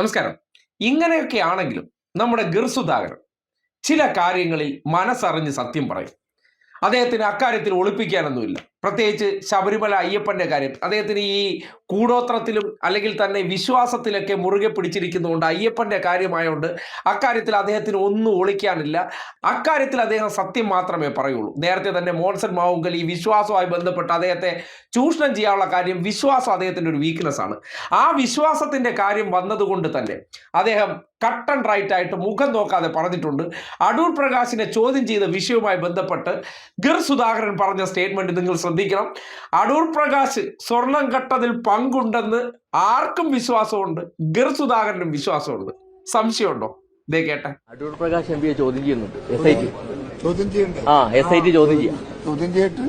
നമസ്കാരം. ഇങ്ങനെയൊക്കെ ആണെങ്കിലും നമ്മുടെ ഗിർസുധാകരൻ ചില കാര്യങ്ങളിൽ മനസ്സറിഞ്ഞ് സത്യം പറയും. അദ്ദേഹത്തിന് അക്കാര്യത്തിൽ ഒളിപ്പിക്കാനൊന്നുമില്ല. പ്രത്യേകിച്ച് ശബരിമല അയ്യപ്പന്റെ കാര്യം. അദ്ദേഹത്തിന് ഈ കൂടോത്രത്തിലും അല്ലെങ്കിൽ തന്നെ വിശ്വാസത്തിലൊക്കെ മുറുകെ പിടിച്ചിരിക്കുന്നതുകൊണ്ട് അയ്യപ്പന്റെ കാര്യമായതുകൊണ്ട് അക്കാര്യത്തിൽ അദ്ദേഹത്തിന് ഒന്നും ഒളിക്കാനില്ല. അക്കാര്യത്തിൽ അദ്ദേഹം സത്യം മാത്രമേ പറയുള്ളൂ. നേരത്തെ തന്നെ മോൺസൺ മാവുങ്കൽ ഈ വിശ്വാസവുമായി ബന്ധപ്പെട്ട് അദ്ദേഹത്തെ ചൂഷണം ചെയ്യാനുള്ള കാര്യം വിശ്വാസം അദ്ദേഹത്തിന്റെ ഒരു വീക്ക്നെസ് ആണ്. ആ വിശ്വാസത്തിന്റെ കാര്യം വന്നതുകൊണ്ട് തന്നെ അദ്ദേഹം കട്ട് ആൻഡ് റൈറ്റ് ആയിട്ട് മുഖം നോക്കാതെ പറഞ്ഞിട്ടുണ്ട്. അടൂർ പ്രകാശിനെ ചോദ്യം ചെയ്ത വിഷയവുമായി ബന്ധപ്പെട്ട് ഗിർ സുധാകരൻ പറഞ്ഞ സ്റ്റേറ്റ്മെന്റ് നിങ്ങൾ ശ്രദ്ധിക്കണം. അടൂർ പ്രകാശ് സ്വർണം കട്ടതിൽ പങ്കുണ്ടെന്ന് ആർക്കും വിശ്വാസമുണ്ട് ഗിർ സുധാകരനും വിശ്വാസമുണ്ട്. സംശയമുണ്ടോ? ഇതേ കേട്ടെ. അടൂർ പ്രകാശ് എം പിയെ ചോദ്യം ചെയ്യുന്നുണ്ട്. എസ് ഐ ടി ചോദ്യം ചെയ്യണ്ട? ആ എസ് ഐ ടി ചോദ്യം ചെയ്യാം. ചോദ്യം ചെയ്തിട്ട്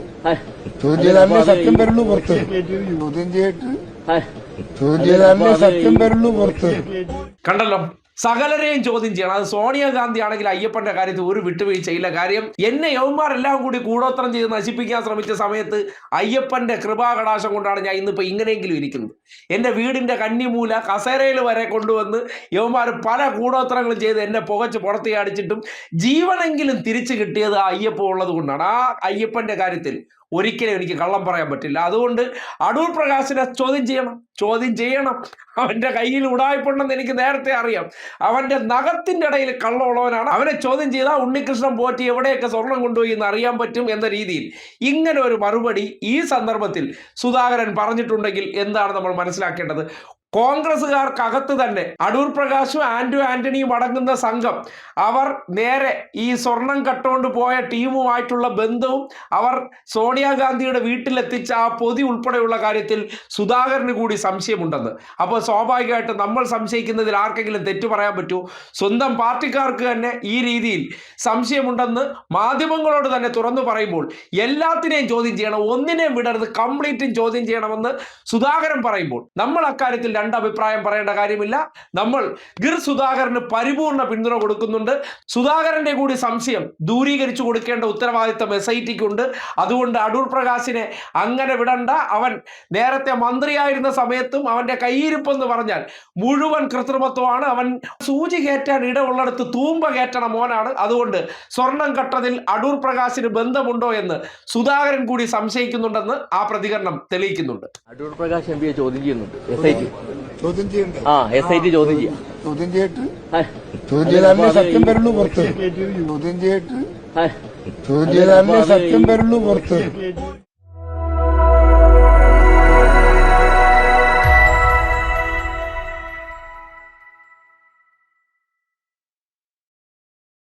ചോദ്യം ചെയ്താലേ സത്യം വരുള്ളൂ പുറത്ത്. ചോദ്യം ചെയ്തിട്ട് കണ്ടല്ലോ സകലരെയും ചോദ്യം ചെയ്യണം. അത് സോണിയാഗാന്ധി ആണെങ്കിൽ അയ്യപ്പന്റെ കാര്യത്തിൽ ഒരു വിട്ടുവീഴ്ചയില്ല കാര്യം എന്നെ യവന്മാരെല്ലാം കൂടി കൂടോത്രം ചെയ്ത് നശിപ്പിക്കാൻ ശ്രമിച്ച സമയത്ത് അയ്യപ്പന്റെ കൃപാകടാശം കൊണ്ടാണ് ഞാൻ ഇന്നിപ്പോ ഇങ്ങനെയെങ്കിലും ഇരിക്കുന്നത്. എന്റെ വീടിന്റെ കന്നിമൂല കസേരയിൽ വരെ കൊണ്ടുവന്ന് യവന്മാർ പല കൂടോത്രങ്ങളും ചെയ്ത് എന്നെ പുകച്ച് പുറത്തേ അടിച്ചിട്ടും ജീവനെങ്കിലും തിരിച്ചു കിട്ടിയത് ആ അയ്യപ്പ ഉള്ളത് കൊണ്ടാണ് ആ അയ്യപ്പന്റെ കാര്യത്തിൽ ഒരിക്കലും എനിക്ക് കള്ളം പറയാൻ പറ്റില്ല. അതുകൊണ്ട് അടൂർ പ്രകാശിനെ ചോദ്യം ചെയ്യണം. ചോദ്യം ചെയ്യണം. അവന്റെ കയ്യിൽ ഉടായ്പുണ്ടെന്ന് എനിക്ക് നേരത്തെ അറിയാം. അവന്റെ നഖത്തിന്റെ ഇടയിൽ കള്ളമുള്ളവനാണ്. അവനെ ചോദ്യം ചെയ്താൽ ഉണ്ണികൃഷ്ണൻ പോറ്റി എവിടെയൊക്കെ സ്വർണം കൊണ്ടുപോയി എന്ന് അറിയാൻ പറ്റും എന്ന രീതിയിൽ. ഇങ്ങനെ ഒരു മറുപടി ഈ സന്ദർഭത്തിൽ സുധാകരൻ പറഞ്ഞിട്ടുണ്ടെങ്കിൽ എന്താണ് നമ്മൾ മനസ്സിലാക്കേണ്ടത്? കോൺഗ്രസ്സുകാർക്കകത്ത് തന്നെ അടൂർ പ്രകാശും ആന്റോ ആന്റണിയും അടങ്ങുന്ന സംഘം. അവർ നേരെ ഈ സ്വർണം കട്ടുകൊണ്ട് പോയ ടീമുമായിട്ടുള്ള ബന്ധവും അവർ സോണിയാഗാന്ധിയുടെ വീട്ടിലെത്തിച്ച ആ പൊതി ഉൾപ്പെടെയുള്ള കാര്യത്തിൽ സുധാകരന് കൂടി സംശയമുണ്ടെന്ന്. അപ്പോൾ സ്വാഭാവികമായിട്ട് നമ്മൾ സംശയിക്കുന്നതിൽ ആർക്കെങ്കിലും തെറ്റു പറയാൻ പറ്റുമോ സ്വന്തം പാർട്ടിക്കാർക്ക് തന്നെ ഈ രീതിയിൽ സംശയമുണ്ടെന്ന് മാധ്യമങ്ങളോട് തന്നെ തുറന്നു പറയുമ്പോൾ എല്ലാത്തിനെയും ചോദ്യം ചെയ്യണം. ഒന്നിനെയും വിടരുത്. കംപ്ലീറ്റും ചോദ്യം ചെയ്യണമെന്ന് സുധാകരൻ പറയുമ്പോൾ നമ്മൾ അക്കാര്യത്തിൽ രണ്ട് അഭിപ്രായം പറയേണ്ട കാര്യമില്ല. നമ്മൾ ഗിർ സുധാകരന് പരിപൂർണ പിന്തുണ കൊടുക്കുന്നുണ്ട്. സുധാകരന്റെ കൂടി സംശയം ദൂരീകരിച്ചു കൊടുക്കേണ്ട ഉത്തരവാദിത്തം എസ് ഐ ടിക്കുണ്ട് അതുകൊണ്ട് അടൂർ പ്രകാശിനെ അങ്ങനെ വിടണ്ട. അവൻ നേരത്തെ മന്ത്രിയായിരുന്ന സമയത്തും അവന്റെ കയ്യിരിപ്പെന്ന് പറഞ്ഞാൽ മുഴുവൻ കൃത്രിമത്വമാണ്. അവൻ സൂചി കയറ്റാൻ ഇടമുള്ളിടത്ത് തൂമ്പ കയറ്റണ മോനാണ്. അതുകൊണ്ട് സ്വർണം കട്ടതിൽ അടൂർ പ്രകാശിന് ബന്ധമുണ്ടോ എന്ന് സുധാകരൻ കൂടി സംശയിക്കുന്നുണ്ടെന്ന് ആ പ്രതികരണം തെളിയിക്കുന്നുണ്ട്. അടൂർ പ്രകാശ് എം പിയെ ചോദ്യം ചെയ്യുന്നുണ്ട്. എസ് ഐ ടി ചോദ്യം ചെയ്യണ്ട? ആ എസ് ഐ ടി ചോദ്യം ചെയ്യാം. ചോദ്യം ചെയ്തിട്ട്? ചോദ്യം ചെയ്താലേ സത്യം വരുള്ളൂ പുറത്ത്. ചോദ്യം ചെയ്തിട്ട്. ചോദ്യം ചെയ്താലേ സത്യം വരുള്ളൂ പുറത്ത്.